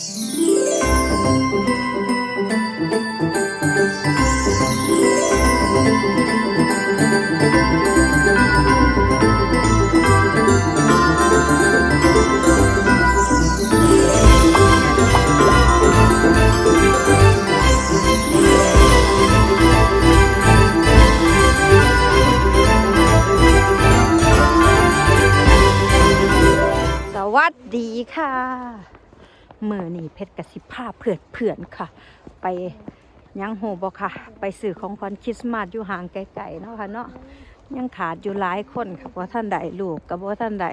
สวัสดีค่ะ มือนี่เพชรกสิภาเพื่อนเพื่อนค่ะ ไปยังโหบอค่ะ ไปสื่อของขวัญคริสต์มาสอยู่ห่างไกลๆเนาะค่ะเนาะยังขาดอยู่หลายคนค่ะว่าะท่านใดลูกกับว่าะท่านใด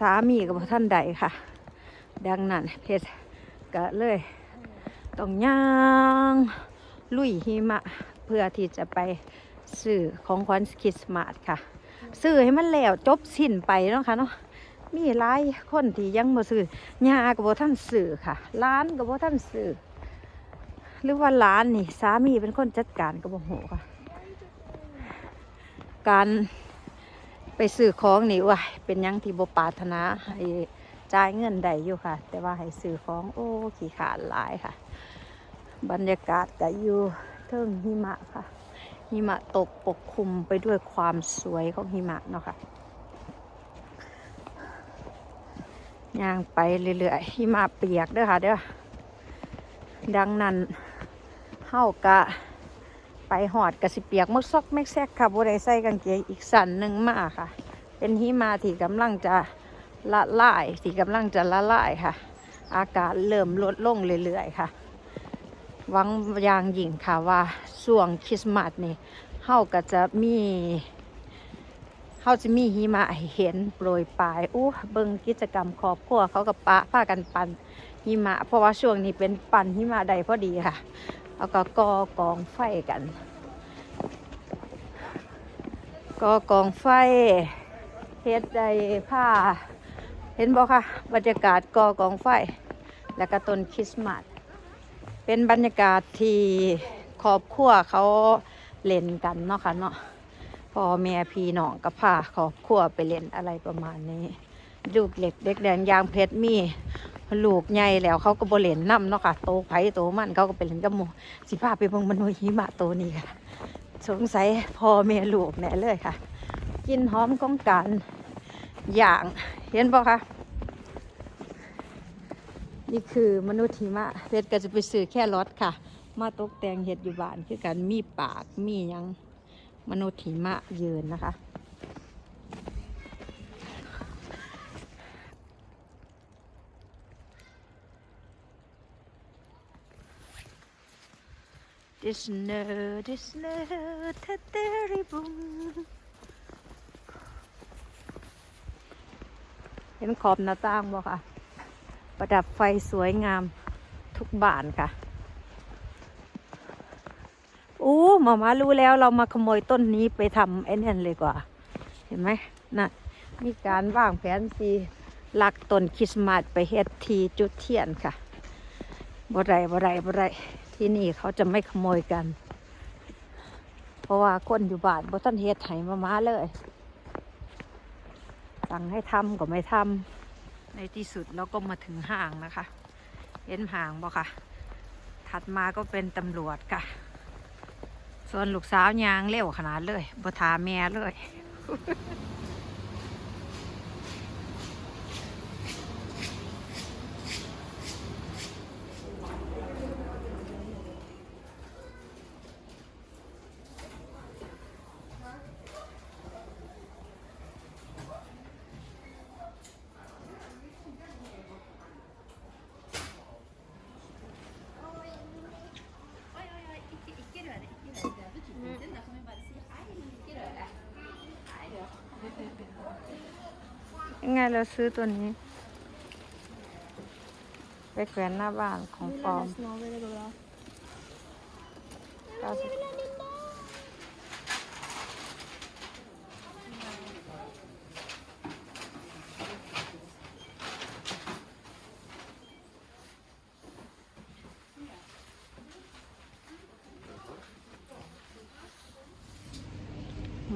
สามีกับว่าะท่านใดค่ะ ดังนั้นเพชรก็เลยต้องย่างลุยหิมะเพื่อที่จะไปสื่อของขวัญคริสต์มาสค่ะซื้อให้มันแล้วจบสิ้นไปเนาะค่ะเนาะ มีหลายคนที่ยังบ่ซื้อยากับบ่ท่านซื้อค่ะร้านกับบ่ท่านซื้อหรือว่าร้านนี่สามีเป็นคนจัดการกับบ่ฮู้ค่ะ การไปซื้อของนี่ว่าเป็นยังที่บ่ปรารถนาให้จ่ายเงินได้อยู่ค่ะ แต่ว่าให้ซื้อของโอ้ขี้ขาดหลายค่ะ บรรยากาศก็อยู่เทิงหิมะค่ะหิมะตกปกคลุมไปด้วยความสวยของหิมะเนาะค่ะ ย่างไปเรื่อยๆหิมะเปียกเด้อค่ะเด้อดังนั้นเฮากะไปหอดกะสิเปียกมดซอกแม็กแซกค่ะบ่ได้ใส่กางเกงอีกสันหนึ่งมาค่ะ เป็นหิมะที่กำลังจะละลายที่กำลังจะละลายค่ะ อากาศเริ่มลดลงเรื่อยๆค่ะหวังอย่างยิ่งค่ะว่าช่วงคริสต์มาสนี่เฮาก็จะมี เขาจะมีหิมะเห็นโปรยปลายอู้เบิ่งกิจกรรมครอบครัวเขากับปะพากันปั่นหิมะ เพราะว่าช่วงนี้เป็นปั่นหิมะใดพอดีค่ะแล้วก็กอกองไฟกันกอกองไฟเฮ็ดใดผ้า เห็นบ่ค่ะ บรรยากาศกอกองไฟ แล้วก็ต้นคริสต์มาสเป็นบรรยากาศที่ครอบครัวเขาเล่นกันเนาะค่ะเนาะ พ่อแม่พี่น้องกับพาครอบครัวไปเล่นอะไรประมาณนี้ลูกเล็กเด็กแดงยางเพชรมีลูกใหญ่แล้วเขาก็บเล่นน้ำเนาะค่ะโตไผ่โตมันเขาก็ไปเล่นกับหมูสิพาไปเบิ่งมันวยหิมะโตนี่ค่ะสงสัยพ่อแม่ลูกแน่เลยค่ะ กินหอมของการอย่างเห็นปะคะนี่คือมนุษย์หิมะเพชรก็จะไปซื้อแค่รถค่ะ มาตกแต่งเห็ดอยู่บ้านคือกันมีปากมียัง มนุษย์หิมะยืนนะคะ This snow, this snow, the terrible เห็นขอบหน้าต่างบ่ค่ะ ประดับไฟสวยงามทุกบ้านค่ะ อู้ หมามารู้แล้วเรามาขโมยต้นนี้ไปทำไอ้นั่นเลยกว่า เห็นไหมน่ะมีการวางแผนสีหลักต้นคริสต์มาสไปเฮ็ดทีจุดเทียนค่ะบ่ไรบ่ไรบ่ไรที่นี่เขาจะไม่ขโมยกัน เพราะว่าคนอยู่บ้านบ่ท่านเฮ็ดไห้มามาเลยสั่งให้ทำก็ไม่ทำในที่สุดเราก็มาถึงห้างนะคะ เห็นห้างบ่ค่ะ ถัดมาก็เป็นตำรวจค่ะ ส่วนลูกสาวยางเร็วขนาดเลยบ่ทาแม่เลย เราซื้อตัวนี้ ไปแขวนหน้าบ้านของปลอม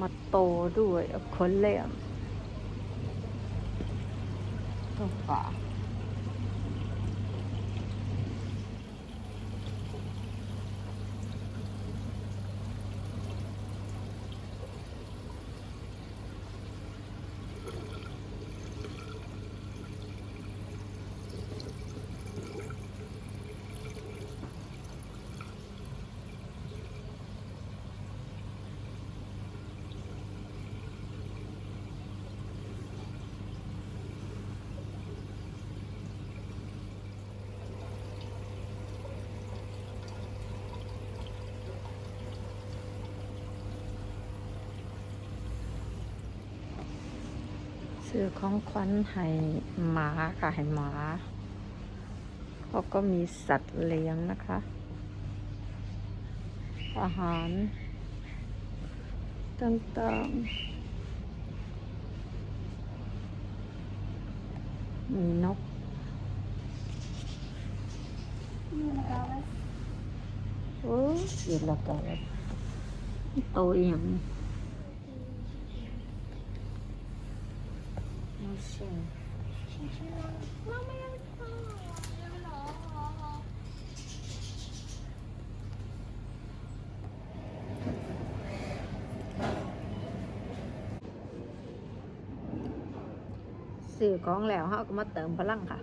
มาโตด้วยคนเล่ม ตัว ซื้อของขวัญให้หมาค่ะให้หมาเขาก็มีสัตว์เลี้ยงนะคะ อาหารต่างๆ มีนกโอ้ยเย็นและกันโตอีหยังไม่ใช่ซื้อของแล้วเขาก็มาเติมพลังค่ะ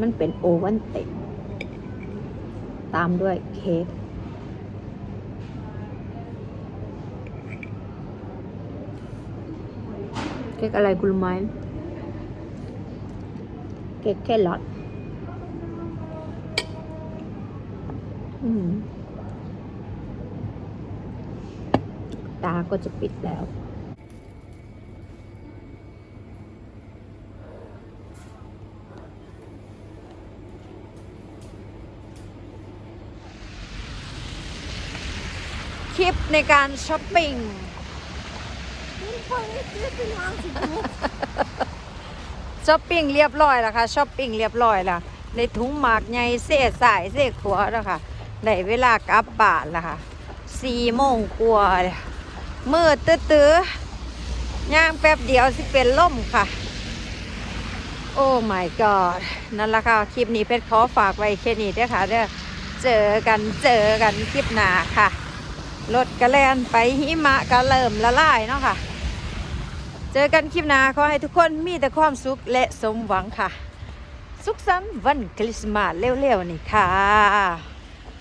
มันเป็นโอวันเต็กตามด้วยเค้ก เค้กอะไรคุณรู้ไหมเค้กแครอทตาก็จะปิดแล้ว คลิปในการช้อปปิ้ง ช้อปปิ้งเรียบร้อยแล้วค่ะช้อปปิ้งเรียบร้อยแล้วในถุงหมากใหญ่เส้สายเส้ขวแล้วค่ะได้เวลากลับบ้านแล้วค่ะสี่โมงกว่าเลยมืดตื้อย่างแป๊บเดียวสิเป็นล่มค่ะ โอ้ my god นั่นละค่ะ คลิปนี้เพชรขอฝากไว้แค่นี้เด้อค่ะเด้อเจอกันเจอกันคลิปหน้าค่ะ รถกระแลนไปหิมะก็เริ่มละลายเนาะค่ะ เจอกันคลิปหน้าขอให้ทุกคนมีแต่ความสุขและสมหวังค่ะ สุขสันต์วันคริสต์มาสเร็วๆนี่ค่ะ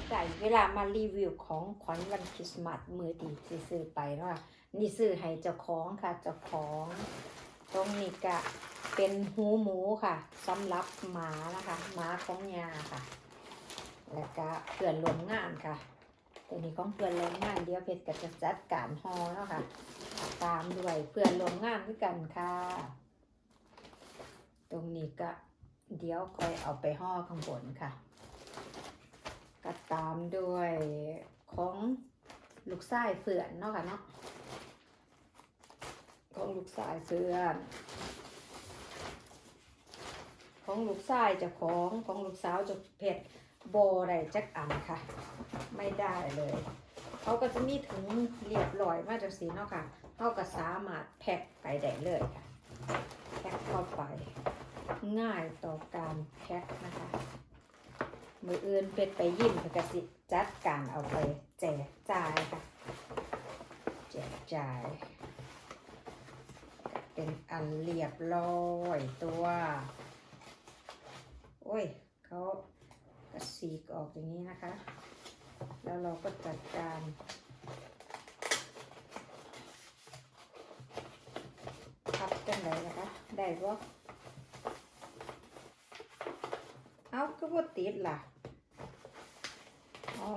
ได้เวลามารีวิวของขวัญวันคริสต์มาสมือดีที่ซื้อไปเนาะนี่ซื้อให้เจ้าของค่ะเจ้าของตรงนี้ก็เป็นหูหมูค่ะสำหรับหมานะคะหมาของยาค่ะ แล้วก็เพื่อนรวมงานค่ะตัวนี้ของเพื่อนรวมงานเดี๋ยวเพชรก็จะจัดการฮอเนาะค่ะ ตามด้วยเพื่อนรวมงานด้วยกันค่ะ ตรงนี้ก็เดี๋ยวค่อยเอาไปห่อข้างบนค่ะ ก็ตามด้วยของลูกไส้เฟื่อนเนาะค่ะเนาะของลูกชายเพื่อนของลูกชายเจะของของลูกสาวจะเผ็ดโบได้จักอันค่ะ ไม่ได้เลย เขาก็จะมีถุงเรียบร้อยมาจากสีเนาะค่ะ เขาก็สามารถแพ็คไปได้เลยค่ะ แพ็คเข้าไป ง่ายต่อการแพ็คนะคะ มืออื่นเป็ดไปยิ้มเพื่อกสิจัดการเอาไปแจกจ่ายค่ะ แจกจ่าย เป็นอันเรียบร้อยตัว โอ้ยเขากระสีกออกอย่างนี้นะคะ แล้วเราก็จัดการพับกัน ไหนนะคะ ได้ปะเอาก็บ่ติดล่ะ อ๋อ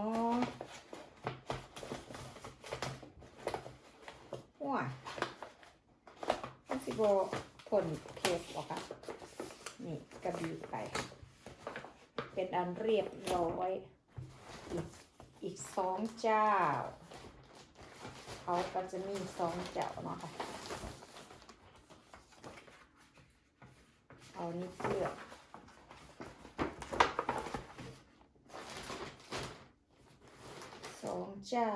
ว้ามันสิบผลเทปหรอคะนี่กระบีบไป เป็นอันเรียบร้อยอีกอีกสองเจ้า เขาก็จะมีสองเจ้าเนาะค่ะ เอานี่เพื่อสองเจ้า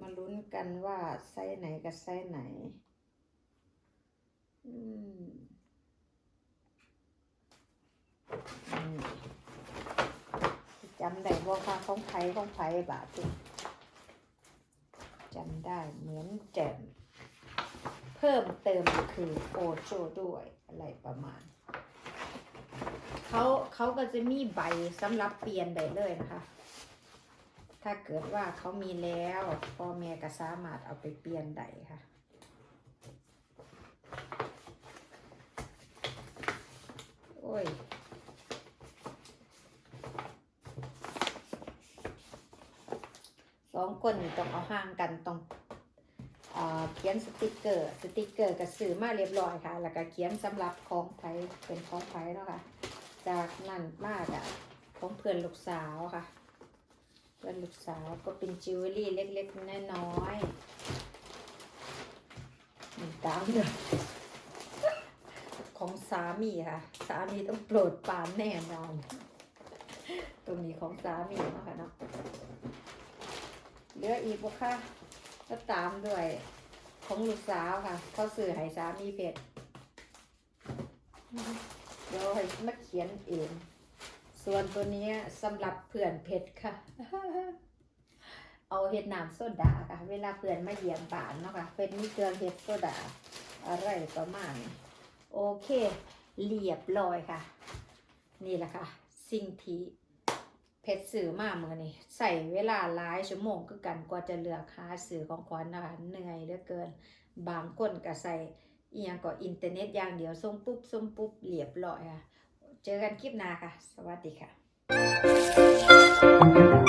มาลุ้นกันว่าไซส์ไหนกับไซส์ไหน อืมจำได้ว่าค่ะของไผ่ของไผ่บาทจริงจำได้เหมือนแจ่มเพิ่มเติมคือโอโชด้วย อะไรประมาณ เขาเขาก็จะมีใบสำหรับเปลี่ยนได้เลยนะคะ ถ้าเกิดว่าเขามีแล้วพ่อแม่ก็สามารถเอาไปเปลี่ยนได้ค่ะโอ้ยสองคนต้องเอาห่างกันต้อง เขียนสติกเกอร์ สติกเกอร์ก็ซื้อมาเรียบร้อยค่ะ แล้วก็เขียนสำหรับของไผเป็นของไผเนาะค่ะ จากนั้นมากอะของเพื่อนลูกสาวค่ะ เพื่อนลูกสาวก็เป็นจิวเวลรี่เล็กๆน้อยๆตามเลยของสามีค่ะ สามีต้องโปรดปานแน่นอน ตรงนี้ของสามีเนาะค่ะเนาะเหลืออีกบ่ค่ะ ก็ตามด้วย ของลูกสาวค่ะเขาซื้อให้สามีเพชรเดี๋ยวให้มาเขียนเอง ส่วนตัวนี้สำหรับเพื่อนเพชรค่ะ เอาเห็ดน้ำโซดาค่ะ เวลาเพื่อนมาเยี่ยมบ้านเนาะค่ะเพิ่นมีเครื่อเห็ดโซดาอะไรประมาณนี้โอเคเรียบร้อยค่ะ นี่แหละค่ะ สิ่งที่ เพชรสื่อมาเมื่อนี่ใส่เวลาหลายชั่วโมงคือกันกว่าจะเลือกหาสื่อของขวัญนะคะเหนื่อยเหลือเกิน บางคนก็ใส่อียงก็อินเทอร์เน็ตอย่างเดียวส่งปุ๊บส่งปุ๊บเรียบร้อยค่ะ เจอกันคลิปหน้าค่ะ สวัสดีค่ะ